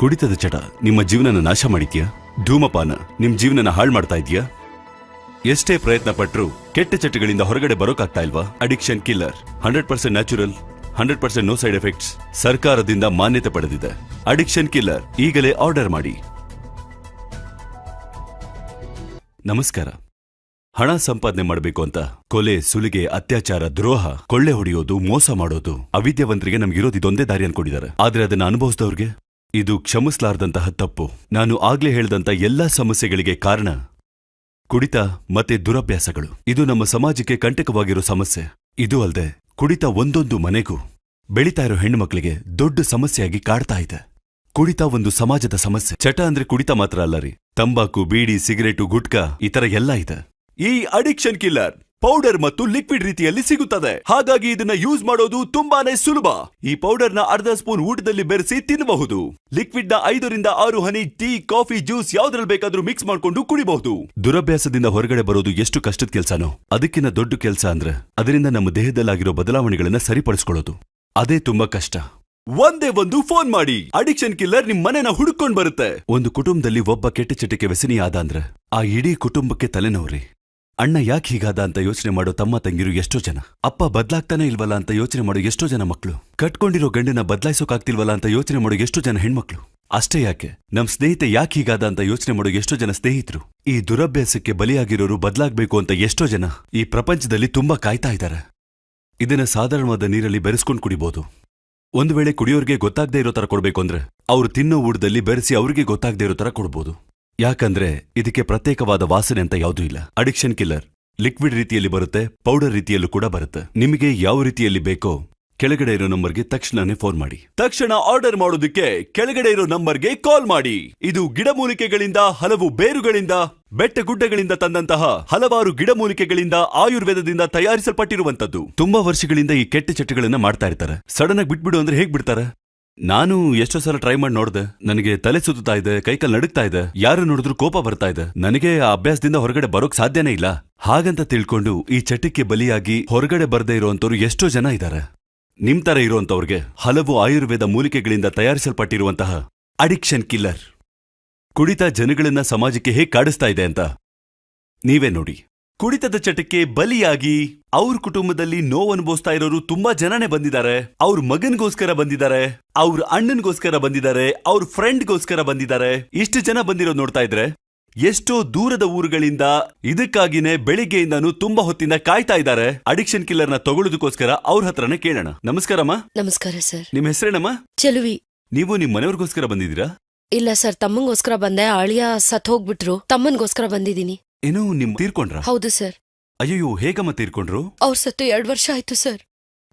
ಕುಡಿತದ ಚಟ ನಿಮ್ಮ ಜೀವನನ ನಾಶ ಮಾಡಿದ್ಯಾ? ಧೂಮಪಾನ, ನಿಮ್ ಜೀವನನ ಹಾಳು ಮಾಡ್ತಾ ಇದೆಯಾ? ಎಷ್ಟೇ ಪ್ರಯತ್ನ ಪಟ್ರು ಕೆಟ್ಟ ಚಟಗಳಿಂದ ಹೊರಗಡೆ ಬರೋಕಾಗ್ತಾ ಇಲ್ವಾ? Addiction killer hundred percent natural hundred percent no side effects ಸರ್ಕಾರದಿಂದ ಮಾನ್ಯತೆ ಪಡೆದಿದೆ. ಅಡಿಕ್ಷನ್ ಕಿಲ್ಲರ್ ಈಗಲೇ ಆರ್ಡರ್ ಮಾಡಿ. ನಮಸ್ಕಾರ. ಹಣ ಸಂಪಾದನೆ ಮಾಡಬೇಕು ಅಂತ ಕೊಲೆ, ಸುಲಿಗೆ, ಅತ್ಯಾಚಾರ, ದ್ರೋಹ, ಕೊಳ್ಳೆ ಹೊಡೆಯೋದು, ಮೋಸ ಮಾಡೋದು ಅವಿದ್ಯಾವಂತರಿಗೆ ನಮ್ಗಿರೋದು ಇದೊಂದೇ ದಾರಿ ಅನ್ಕೊಂಡಿದ್ದಾರೆ. ಆದ್ರೆ ಅದನ್ನ ಅನುಭವಿಸಿದವ್ರಿಗೆ? ಇದು ಕ್ಷಮಿಸಲಾರ್ದಂತಹ ತಪ್ಪು. ನಾನು ಆಗ್ಲೇ ಹೇಳ್ದಂತ ಎಲ್ಲಾ ಸಮಸ್ಯೆಗಳಿಗೆ ಕಾರಣ ಕುಡಿತ ಮತ್ತೆ ದುರಭ್ಯಾಸಗಳು. ಇದು ನಮ್ಮ ಸಮಾಜಕ್ಕೆ ಕಂಟಕವಾಗಿರೋ ಸಮಸ್ಯೆ. ಇದು ಅಲ್ಲದೆ ಕುಡಿತ ಒಂದೊಂದು ಮನೆಗೂ ಬೆಳೀತಾ ಇರೋ ಹೆಣ್ಣುಮಕ್ಳಿಗೆ ದೊಡ್ಡ ಸಮಸ್ಯೆಯಾಗಿ ಕಾಡ್ತಾ ಇದೆ. ಕುಡಿತ ಒಂದು ಸಮಾಜದ ಸಮಸ್ಯೆ. ಚಟ ಅಂದ್ರೆ ಕುಡಿತ ಮಾತ್ರ ಅಲ್ಲ ರೀ. ತಂಬಾಕು, ಬೀಡಿ, ಸಿಗರೇಟು, ಗುಟ್ಕಾ ಇತರ ಎಲ್ಲ ಇದೆ. ಈ ಅಡಿಕ್ಷನ್ ಕಿಲ್ಲರ್! ಪೌಡರ್ ಮತ್ತು ಲಿಕ್ವಿಡ್ ರೀತಿಯಲ್ಲಿ ಸಿಗುತ್ತದೆ. ಹಾಗಾಗಿ ಇದನ್ನ ಯೂಸ್ ಮಾಡೋದು ತುಂಬಾನೇ ಸುಲಭ. ಈ ಪೌಡರ್ನ ಅರ್ಧ ಸ್ಪೂನ್ ಊಟದಲ್ಲಿ ಬೆರೆಸಿ ತಿನ್ನಬಹುದು. ಲಿಕ್ವಿಡ್ನ ಐದರಿಂದ ಆರು ಹನಿ, ಟೀ, ಕಾಫಿ, ಜ್ಯೂಸ್ ಯಾವ್ದ್ರಲ್ಲಿ ಬೇಕಾದ್ರೂ ಮಿಕ್ಸ್ ಮಾಡ್ಕೊಂಡು ಕುಡಿಬಹುದು. ದುರಭ್ಯಾಸದಿಂದ ಹೊರಗಡೆ ಬರೋದು ಎಷ್ಟು ಕಷ್ಟದ ಕೆಲಸನೋ? ಅದಕ್ಕಿಂತ ದೊಡ್ಡ ಕೆಲಸ ಅಂದ್ರೆ ಅದರಿಂದ ನಮ್ಮ ದೇಹದಲ್ಲಾಗಿರೋ ಬದಲಾವಣೆಗಳನ್ನ ಸರಿಪಡಿಸಿಕೊಳ್ಳೋದು. ಅದೇ ತುಂಬಾ ಕಷ್ಟ. ಒಂದೇ ಒಂದು ಫೋನ್ ಮಾಡಿ. ಅಡಿಕ್ಷನ್ ಕಿಲ್ಲರ್ ನಿಮ್ ಮನೆನ ಹುಡುಕೊಂಡ್ ಬರುತ್ತೆ. ಒಂದು ಕುಟುಂಬದಲ್ಲಿ ಒಬ್ಬ ಕೆಟ್ಟ ಚಟಕ್ಕೆ ವ್ಯಸನಿಯಾದ ಅಂದ್ರೆ, ಆ ಇಡೀ ಕುಟುಂಬಕ್ಕೆ ತಲೆನೋವ್ರಿ. ಅಣ್ಣ ಯಾಕೆ ಹೀಗಾದ ಅಂತ ಯೋಚನೆ ಮಾಡೋ ತಮ್ಮ ತಂಗಿರು ಎಷ್ಟೋ ಜನ. ಅಪ್ಪ ಬದಲಾಗ್ತಾನೆ ಇಲ್ವಲ್ಲ ಅಂತ ಯೋಚನೆ ಮಾಡೋ ಎಷ್ಟೋ ಜನ ಮಕ್ಕಳು ಕಟ್ಕೊಂಡಿರೋ ಗಂಡನ ಬದಲಾಯಿಸೋಕಾಗ್ತಿಲ್ವಲ್ಲ ಅಂತ ಯೋಚನೆ ಮಾಡೋ ಎಷ್ಟೋ ಜನ ಹೆಣ್ಮಕ್ಳು. ಅಷ್ಟೇ ಯಾಕೆ? ನಮ್ ಸ್ನೇಹಿತೆ ಯಾಕೆ ಹೀಗಾದ ಅಂತ ಯೋಚನೆ ಮಾಡೋ ಎಷ್ಟೋ ಜನ ಸ್ನೇಹಿತರು. ಈ ದುರಭ್ಯಾಸಕ್ಕೆ ಬಲಿಯಾಗಿರೋರು ಬದಲಾಗಬೇಕು ಅಂತ ಎಷ್ಟೋ ಜನ ಈ ಪ್ರಪಂಚದಲ್ಲಿ ತುಂಬಾ ಕಾಯ್ತಾ ಇದ್ದಾರೆ ಇದನ್ನ ಸಾಧಾರಣವಾದ ನೀರಲ್ಲಿ ಬೆರೆಸ್ಕೊಂಡು ಕುಡಿಬಹುದು ಒಂದು ವೇಳೆ ಕುಡಿಯೋರಿಗೆ ಗೊತ್ತಾಗದೇ ಇರೋ ತರ ಕೊಡ್ಬೇಕು ಅಂದ್ರೆ, ಅವ್ರು ತಿನ್ನೋ ಊಟದಲ್ಲಿ ಬೆರೆಸಿ ಅವ್ರಿಗೆ ಗೊತ್ತಾಗದೇ ಇರೋ ತರ ಕೊಡ್ಬೋದು. ಯಾಕಂದ್ರೆ ಇದಕ್ಕೆ ಪ್ರತ್ಯೇಕವಾದ ವಾಸನೆ ಅಂತ ಯಾವುದೂ ಇಲ್ಲ. ಅಡಿಕ್ಷನ್ ಕಿಲ್ಲರ್ ಲಿಕ್ವಿಡ್ ರೀತಿಯಲ್ಲಿ ಬರುತ್ತೆ ಪೌಡರ್ ರೀತಿಯಲ್ಲೂ ಕೂಡ ಬರುತ್ತೆ. ನಿಮಗೆ ಯಾವ ರೀತಿಯಲ್ಲಿ ಬೇಕೋ ಕೆಳಗಡೆ ಇರೋ ನಂಬರ್ಗೆ ತಕ್ಷಣನೇ ಫೋನ್ ಮಾಡಿ. ತಕ್ಷಣ ಆರ್ಡರ್ ಮಾಡೋದಕ್ಕೆ ಕೆಳಗಡೆ ಇರೋ ನಂಬರ್ಗೆ ಕಾಲ್ ಮಾಡಿ. ಇದು ಗಿಡಮೂಲಿಕೆಗಳಿಂದ, ಹಲವು ಬೇರುಗಳಿಂದ ಬೆಟ್ಟ ಗುಡ್ಡಗಳಿಂದ ತಂದಂತಹ ಹಲವಾರು ಗಿಡಮೂಲಿಕೆಗಳಿಂದ ಆಯುರ್ವೇದದಿಂದ ತಯಾರಿಸಲ್ಪಟ್ಟಿರುವಂತದ್ದು ತುಂಬಾ ವರ್ಷಗಳಿಂದ ಈ ಕೆಟ್ಟ ಚಟಗಳನ್ನ ಮಾಡ್ತಾ ಇರ್ತಾರೆ. ಸಡನ್ ಆಗಿ ಬಿಟ್ಬಿಡು ಅಂದ್ರೆ ಹೇಗ್ ಬಿಡ್ತಾರೆ? ನಾನು ಎಷ್ಟೋ ಸಲ ಟ್ರೈ ಮಾಡಿ ನೋಡ್ದೆ. ನನಗೆ ತಲೆ ಸುತ್ತಾ ಇದೆ, ಕೈಕಲ್ ನಡುಕ್ತಾ ಇದೆ. ಯಾರು ನೋಡಿದ್ರು ಕೋಪ ಬರ್ತಾ ಇದೆ. ನನಗೆ ಆ ಅಭ್ಯಾಸದಿಂದ ಹೊರಗಡೆ ಬರೋಕ್ ಸಾಧ್ಯನೇ ಇಲ್ಲ. ಹಾಗಂತ ತಿಳ್ಕೊಂಡು ಈ ಚಟಕ್ಕೆ ಬಲಿಯಾಗಿ ಹೊರಗಡೆ ಬರದೇ ಇರುವಂತವ್ರು ಎಷ್ಟೋ ಜನ ಇದ್ದಾರೆ ನಿಮ್ ತರ ಇರುವಂತವ್ರಿಗೆ ಹಲವು ಆಯುರ್ವೇದ ಮೂಲಿಕೆಗಳಿಂದ ತಯಾರಿಸಲ್ಪಟ್ಟಿರುವಂತಹ ಅಡಿಕ್ಷನ್ ಕಿಲ್ಲರ್ ಕುಡಿತ ಜನಗಳನ್ನ ಸಮಾಜಕ್ಕೆ ಹೇಗೆ ಕಾಡಿಸ್ತಾ ಇದೆ ಅಂತ ನೀವೇ ನೋಡಿ. ಕುಡಿತದ ಚಟಕ್ಕೆ ಬಲಿಯಾಗಿ ಅವ್ರ ಕುಟುಂಬದಲ್ಲಿ ನೋವು ಅನುಭವಿಸ್ತಾ ಇರೋರು ತುಂಬಾ ಜನನೇ ಬಂದಿದ್ದಾರೆ. ಅವ್ರ ಮಗನ್ಗೋಸ್ಕರ ಬಂದಿದ್ದಾರೆ. ಅವ್ರ ಅಣ್ಣನ್ಗೋಸ್ಕರ ಬಂದಿದ್ದಾರೆ. ಅವ್ರ ಫ್ರೆಂಡ್ಗೋಸ್ಕರ ಬಂದಿದ್ದಾರೆ. ಇಷ್ಟು ಜನ ಬಂದಿರೋದು ನೋಡ್ತಾ ಇದ್ರೆ ಎಷ್ಟೋ ದೂರದ ಊರುಗಳಿಂದ ಇದಕ್ಕಾಗಿನೇ ಬೆಳಿಗ್ಗೆಯಿಂದನೂ ತುಂಬಾ ಹೊತ್ತಿಂದ ಕಾಯ್ತಾ ಇದ್ದಾರೆ. ಅಡಿಕ್ಷನ್ ಕಿಲ್ಲರ್ನ ತಗೊಳ್ಳೋದಕ್ಕೋಸ್ಕರ ಅವ್ರ ಹತ್ರನೇ ಕೇಳೋಣ. ನಮಸ್ಕಾರಮ್ಮ. ನಮಸ್ಕಾರ ಸರ್. ನಿಮ್ ಹೆಸರೇನಮ್ಮ? ಚೆಲುವಿ. ನೀವು ನಿಮ್ ಮನೆಯವ್ರಿಗೋಸ್ಕರ ಬಂದಿದ್ದೀರಾ? ಇಲ್ಲ ಸರ್ ತಮ್ಮಂಗೋಸ್ಕರ ಬಂದೆ. ಅಳಿಯ ಸತ್ ಹೋಗ್ಬಿಟ್ರು. ತಮ್ಮನ್ಗೋಸ್ಕರ ಬಂದಿದ್ದೀನಿ. ಏನೋ ನಿಮ್ ತೀರ್ಕೊಂಡ್ರ? ಹೌದು ಸರ್. ಅಯ್ಯೋ ಹೇಗಮ್ಮ ತೀರ್ಕೊಂಡ್ರು? ಅವ್ರ ಸತ್ತು ಎರಡ್ ವರ್ಷ ಆಯ್ತು ಸರ್.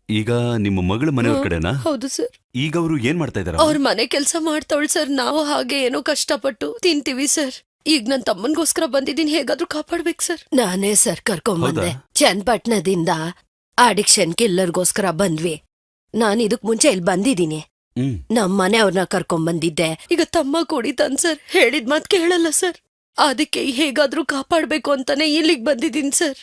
ಈಗ ನಿಮ್ಮ ಮಗಳ ಮನೆಯವ್ರ ಕಡೆನಾ ಹೌದು ಸರ್. ಈಗ ಅವರು ಏನ್ ಮಾಡ್ತಾ ಇದಾರ ಅವ್ರ ಮನೆ ಕೆಲಸ ಮಾಡ್ತಾವಳ್ ಸರ್. ನಾವು ಹಾಗೆ ಏನೋ ಕಷ್ಟಪಟ್ಟು ತಿಂತೀವಿ ಸರ್. ಈಗ ನನ್ ತಮ್ಮನ್ಗೋಸ್ಕರ ಬಂದಿದ್ದೀನಿ. ಹೇಗಾದ್ರೂ ಕಾಪಾಡ್ಬೇಕು ಸರ್. ನಾನೇ ಸರ್ ಕರ್ಕೊಂಬಂದೆ? ಚನ್ನಪಟ್ಟಣದಿಂದ ಅಡಿಕ್ಷನ್ ಕಿಲ್ಲರ್ಗೋಸ್ಕರ ಬಂದ್ವಿ. ನಾನು ಇದಕ್ ಮುಂಚೆ ಇಲ್ಲಿ ಬಂದಿದ್ದೀನಿ. ನಮ್ ಮನೆ ಅವ್ರನ್ನ ಕರ್ಕೊಂಡ್ ಬಂದಿದ್ದೆ ಈಗ ತಮ್ಮ ಕುಡಿತಾನ್ ಸರ್. ಹೇಳಿದ್ ಮಾತ್ ಕೇಳಲ್ಲ ಸರ್. ಅದಕ್ಕೆ ಹೇಗಾದ್ರೂ ಕಾಪಾಡ್ಬೇಕು ಅಂತಾನೆ ಇಲ್ಲಿಗೆ ಬಂದಿದ್ದೀನಿ, ಸರ್.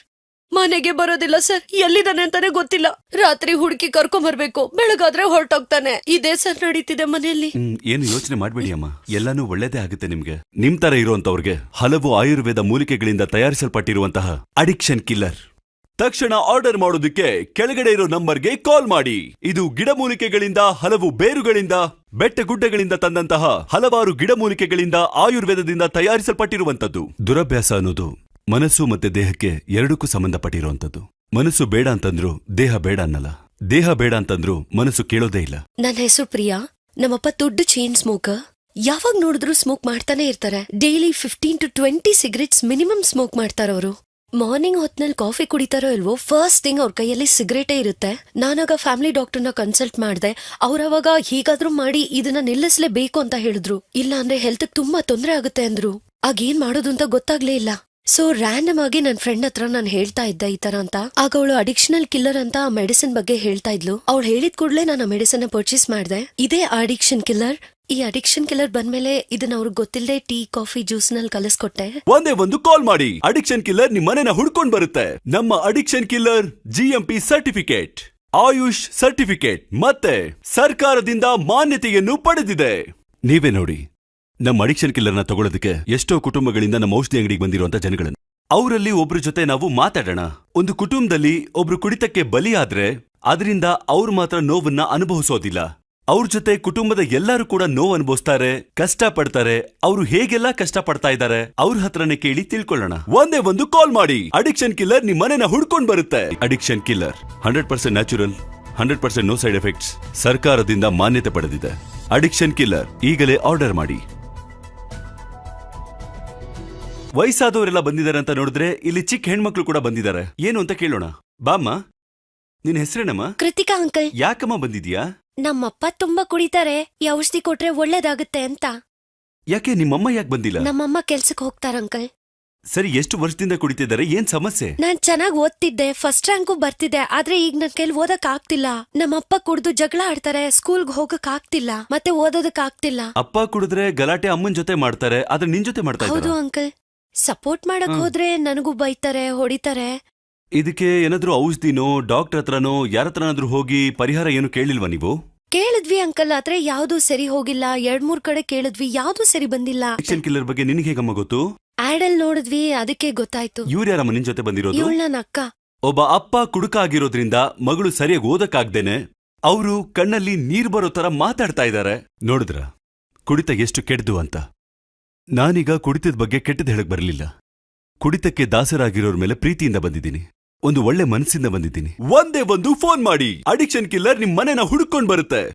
ಮನೆಗೆ ಬರೋದಿಲ್ಲ, ಸರ್. ಎಲ್ಲಿದ್ದಾನೆ ಅಂತಾನೆ ಗೊತ್ತಿಲ್ಲ. ರಾತ್ರಿ ಹುಡುಕಿ ಕರ್ಕೊಂಬರ್ಬೇಕು ಬೆಳಗಾದ್ರೆ ಹೊರಟೋಗ್ತಾನೆ. ಇದೇ ಸರ್ ನಡೀತಿದೆ ಮನೆಯಲ್ಲಿ. ಏನು ಯೋಚನೆ ಮಾಡ್ಬೇಡಿ ಅಮ್ಮ. ಎಲ್ಲಾನು ಒಳ್ಳೇದೇ ಆಗುತ್ತೆ ನಿಮ್ಗೆ. ನಿಮ್ ತರ ಇರುವಂತವ್ರಿಗೆ ಹಲವು ಆಯುರ್ವೇದ ಮೂಲಿಕೆಗಳಿಂದ ತಯಾರಿಸಲ್ಪಟ್ಟಿರುವಂತಹ ಅಡಿಕ್ಷನ್ ಕಿಲ್ಲರ್. ತಕ್ಷಣ ಆರ್ಡರ್ ಮಾಡೋದಕ್ಕೆ ಕೆಳಗಡೆ ಇರೋ ನಂಬರ್ಗೆ ಕಾಲ್ ಮಾಡಿ. ಇದು ಗಿಡಮೂಲಿಕೆಗಳಿಂದ ಹಲವು ಬೇರುಗಳಿಂದ ಬೆಟ್ಟ ಗುಡ್ಡಗಳಿಂದ ತಂದಂತಹ ಹಲವಾರು ಗಿಡಮೂಲಿಕೆಗಳಿಂದ ಆಯುರ್ವೇದದಿಂದ ತಯಾರಿಸಲ್ಪಟ್ಟಿರುವಂತದ್ದು ದುರಭ್ಯಾಸ ಅನ್ನೋದು ಮನಸ್ಸು ಮತ್ತೆ ದೇಹಕ್ಕೆ ಎರಡಕ್ಕೂ ಸಂಬಂಧಪಟ್ಟಿರುವಂತದ್ದು ಮನಸ್ಸು ಬೇಡ ಅಂತಂದ್ರು ದೇಹ ಬೇಡ ಅನ್ನಲ್ಲ. ದೇಹ ಬೇಡ ಅಂತಂದ್ರು ಮನಸ್ಸು ಕೇಳೋದೇ ಇಲ್ಲ. ನನ್ನ ಹೆಸರು ಪ್ರಿಯಾ. ನಮ್ಮಪ್ಪ ದೊಡ್ಡ ಚೈನ್ ಸ್ಮೋಕರ್ ಯಾವಾಗ ನೋಡಿದ್ರು ಸ್ಮೋಕ್ ಮಾಡ್ತಾನೆ ಇರ್ತಾರೆ. Daily fifteen to twenty cigarettes minimum smoke ಮಾಡ್ತಾರವರು. Morning ಹೊತ್ನಲ್ಲಿ ಕಾಫಿ ಕುಡಿತಾರೋ ಇಲ್ವೋ ಫಸ್ಟ್ ಥಿಂಗ್ ಅವ್ರ ಕೈಯಲ್ಲಿ ಸಿಗರೇಟೇ ಇರುತ್ತೆ. ನಾನಾಗ ಫ್ಯಾಮಿಲಿ ಡಾಕ್ಟರ್ನ ಕನ್ಸಲ್ಟ್ ಮಾಡ್ದೆ. ಅವ್ರವಾಗ ಹೀಗಾದ್ರೂ ಮಾಡಿ ಇದನ್ನ ನಿಲ್ಲಿಸ್ಲೇಬೇಕು ಅಂತ ಹೇಳಿದ್ರು. ಇಲ್ಲ ಅಂದ್ರೆ ಹೆಲ್ತ್ ತುಂಬಾ ತೊಂದರೆ ಆಗುತ್ತೆ ಅಂದ್ರು. ಆಗ ಏನ್ ಮಾಡೋದು ಅಂತ ಗೊತ್ತಾಗ್ಲೇ ಇಲ್ಲ. ಸೊ ರ್ಯಾಂಡಮ್ ಆಗಿ ನನ್ನ ಫ್ರೆಂಡ್ ಹತ್ರ ನಾನು ಹೇಳ್ತಾ ಇದ್ದೆ ಈ ತರ ಅಂತ. ಆಗ ಅವಳು ಅಡಿಕ್ಷನಲ್ ಕಿಲ್ಲರ್ ಅಂತ ಮೆಡಿಸಿನ್ ಬಗ್ಗೆ ಹೇಳ್ತಾ ಇದ್ಲು. ಅವಳು ಹೇಳಿದ ಕೂಡಲೇ ನಾನು ಮೆಡಿಸಿನ್ ಪರ್ಚೇಸ್ ಮಾಡಿದೆ. ಇದೇ ಅಡಿಕ್ಷನ್ ಕಿಲ್ಲರ್ ಈ ಅಡಿಕ್ಷನ್ ಕಿಲ್ಲರ್ ಬಂದ್ಮೇಲೆ ಇದನ್ನ ಅವ್ರಿಗೆ ಗೊತ್ತಿಲ್ಲದೆ ಟೀ, ಕಾಫಿ ಜ್ಯೂಸ್ನಲ್ಲಿ ಕಲಿಸ್ಕೊಟ್ಟೆ. ಒಂದೇ ಒಂದು ಕಾಲ್ ಮಾಡಿ. ಅಡಿಕ್ಷನ್ ಕಿಲ್ಲರ್ ನಿಮ್ ಮನೆನ ಹುಡ್ಕೊಂಡ್ ಬರುತ್ತೆ. ನಮ್ಮ addiction killer GMP certificate AYUSH certificate ಮತ್ತೆ ಸರ್ಕಾರದಿಂದ ಮಾನ್ಯತೆಯನ್ನು ಪಡೆದಿದೆ. ನೀವೇ ನೋಡಿ, ನಮ್ಮ ಅಡಿಕ್ಷನ್ ಕಿಲ್ಲರ್ನ ತಗೊಳ್ಳೋದಕ್ಕೆ ಎಷ್ಟೋ ಕುಟುಂಬಗಳಿಂದ ನಮ್ಮ ಔಷಧಿ ಅಂಗಡಿಗೆ ಬಂದಿರುವಂತ ಜನಗಳನ್ನು. ಅವರಲ್ಲಿ ಒಬ್ರ ಜೊತೆ ನಾವು ಮಾತಾಡೋಣ. ಒಂದು ಕುಟುಂಬದಲ್ಲಿ ಒಬ್ರು ಕುಡಿತಕ್ಕೆ ಬಲಿಯಾದ್ರೆ, ಅದರಿಂದ ಅವ್ರು ಮಾತ್ರ ನೋವನ್ನ ಅನುಭವಿಸೋದಿಲ್ಲ. ಅವ್ರ ಜೊತೆ ಕುಟುಂಬದ ಎಲ್ಲರೂ ಕೂಡ ನೋವು ಅನುಭವಿಸ್ತಾರೆ ಕಷ್ಟ ಪಡ್ತಾರೆ ಅವರು ಹೇಗೆಲ್ಲ ಕಷ್ಟ ಪಡ್ತಾ ಇದ್ದಾರೆ ಅವ್ರ ಹತ್ರನೇ ಕೇಳಿ ತಿಳ್ಕೊಳ್ಳೋಣ. ಒಂದೇ ಒಂದು ಕಾಲ್ ಮಾಡಿ. ಅಡಿಕ್ಷನ್ ಕಿಲ್ಲರ್ ನಿಮ್ ಮನೆನ ಹುಡ್ಕೊಂಡ್ ಬರುತ್ತೆ. Addiction killer hundred percent natural hundred percent no side effects ಸರ್ಕಾರದಿಂದ ಮಾನ್ಯತೆ ಪಡೆದಿದೆ. ಅಡಿಕ್ಷನ್ ಕಿಲ್ಲರ್ ಈಗಲೇ ಆರ್ಡರ್ ಮಾಡಿ. ವಯಸ್ಸಾದವರೆಲ್ಲ ಬಂದಿದ್ದಾರೆ ಅಂತ ನೋಡಿದ್ರೆ ಇಲ್ಲಿ ಚಿಕ್ಕ ಹೆಣ್ಮಕ್ಳು ಕೂಡ ಬಂದಿದ್ದಾರೆ. ಏನು ಅಂತ ಕೇಳೋಣ. ಬಾಮ್ಮ ನಿನ್ ಹೆಸರೇನಮ್ಮ? ಕೃತಿಕಾ ಅಂಕಲ್. ಯಾಕಮ್ಮ ಬಂದಿದ್ಯಾ ನಮ್ಮಪ್ಪ ತುಂಬಾ ಕುಡಿತಾರೆ ಈ ಔಷಧಿ ಕೊಟ್ರೆ ಒಳ್ಳೇದಾಗುತ್ತೆ ಅಂತ. ಯಾಕೆ ನಿಮ್ಮಮ್ಮ ಯಾಕೆ ಬಂದಿಲ್ಲ? ನಮ್ಮಮ್ಮ ಕೆಲ್ಸಕ್ಕೆ ಹೋಗ್ತಾರ ಅಂಕಲ್. ಸರಿ ಎಷ್ಟು ವರ್ಷದಿಂದ ಕುಡಿತಿದ್ದಾರೆ ಏನ್ ಸಮಸ್ಯೆ? ನಾನ್ ಚೆನ್ನಾಗ್ ಓದ್ತಿದ್ದೆ ಫಸ್ಟ್ ರ್ಯಾಂಕು ಬರ್ತಿದ್ದೆ ಆದ್ರೆ ಈಗ ನನ್ ಕೈಲಿ ಓದಕ್ ಆಗ್ತಿಲ್ಲ. ನಮ್ಮಪ್ಪ ಕುಡ್ದು ಜಗಳ ಆಡ್ತಾರೆ ಸ್ಕೂಲ್ಗ್ ಹೋಗಕ್ ಆಗ್ತಿಲ್ಲ ಮತ್ತೆ ಓದೋದಕ್ ಆಗ್ತಿಲ್ಲ. ಅಪ್ಪ ಕುಡಿದ್ರೆ ಗಲಾಟೆ ಅಮ್ಮನ್ ಜೊತೆ ಮಾಡ್ತಾರೆ ಆದ್ರೆ ನಿನ್ ಜೊತೆ ಮಾಡ್ತಾ ಹೌದು ಇದ್ದಾರೆ ಅಂಕಲ್. ಸಪೋರ್ಟ್ ಮಾಡಕ್ ಹೋದ್ರೆ ನನಗೂ ಬೈತಾರೆ ಹೊಡಿತಾರೆ ಇದಕ್ಕೆ ಏನಾದ್ರೂ ಔಷಧಿನೋ ಡಾಕ್ಟರ್ ಹತ್ರನೋ ಯಾರ ಹತ್ರನಾದ್ರೂ ಹೋಗಿ ಪರಿಹಾರ ಏನು ಕೇಳಿಲ್ವಾ ನೀವು? ಕೇಳಿದ್ವಿ ಅಂಕಲ್ ಆದ್ರೆ ಯಾವ್ದು ಸರಿ ಹೋಗಿಲ್ಲ. ಎರಡ್ ಮೂರ್ ಕಡೆ ಕೇಳಿದ್ವಿ ಯಾವ್ದು ಸರಿ ಬಂದಿಲ್ಲ. ಆಕ್ಷನ್ ಕಿಲ್ಲರ್ ಬಗ್ಗೆ ನಿನಗೆ ಹೇಗಮ್ಮ ಗೊತ್ತು? ಆಡಲ್ ನೋಡಿದ್ವಿ ಅದಕ್ಕೆ ಗೊತ್ತಾಯ್ತು. ಇವ್ರು ಯಾರಮ್ಮ ನಿನ್ ಜೊತೆ ಬಂದಿರೋದು? ಇವಳ ನನ್ನ ಅಕ್ಕ. ಒಬ್ಬ ಅಪ್ಪ ಕುಡುಕ ಆಗಿರೋದ್ರಿಂದ ಮಗಳು ಸರಿಯಾಗಿ ಓದಕ್ಕಾಗ್ದೇನೆ ಅವರು ಕಣ್ಣಲ್ಲಿ ನೀರ್ ಬರೋ ತರ ಮಾತಾಡ್ತಾ ಇದ್ದಾರೆ ನೋಡಿದ್ರ? ಕುಡಿತ ಎಷ್ಟು ಕೆಡ್ದು ಅಂತ. ನಾನೀಗ ಕುಡಿತದ ಬಗ್ಗೆ ಕೆಟ್ಟದ್ ಹೇಳಕ್ ಬರಲಿಲ್ಲ. ಕುಡಿತಕ್ಕೆ ದಾಸರಾಗಿರೋರ್ ಮೇಲೆ ಪ್ರೀತಿಯಿಂದ ಬಂದಿದ್ದೀನಿ. ಒಂದು ಒಳ್ಳೆ ಮನಸ್ಸಿಂದ ಬಂದಿದ್ದೀನಿ. ಒಂದೇ ಒಂದು ಫೋನ್ ಮಾಡಿ. ಅಡಿಕ್ಷನ್ ಕಿಲ್ಲರ್ ನಿಮ್ ಮನೆನ ಹುಡುಕೊಂಡ್ ಬರುತ್ತೆ.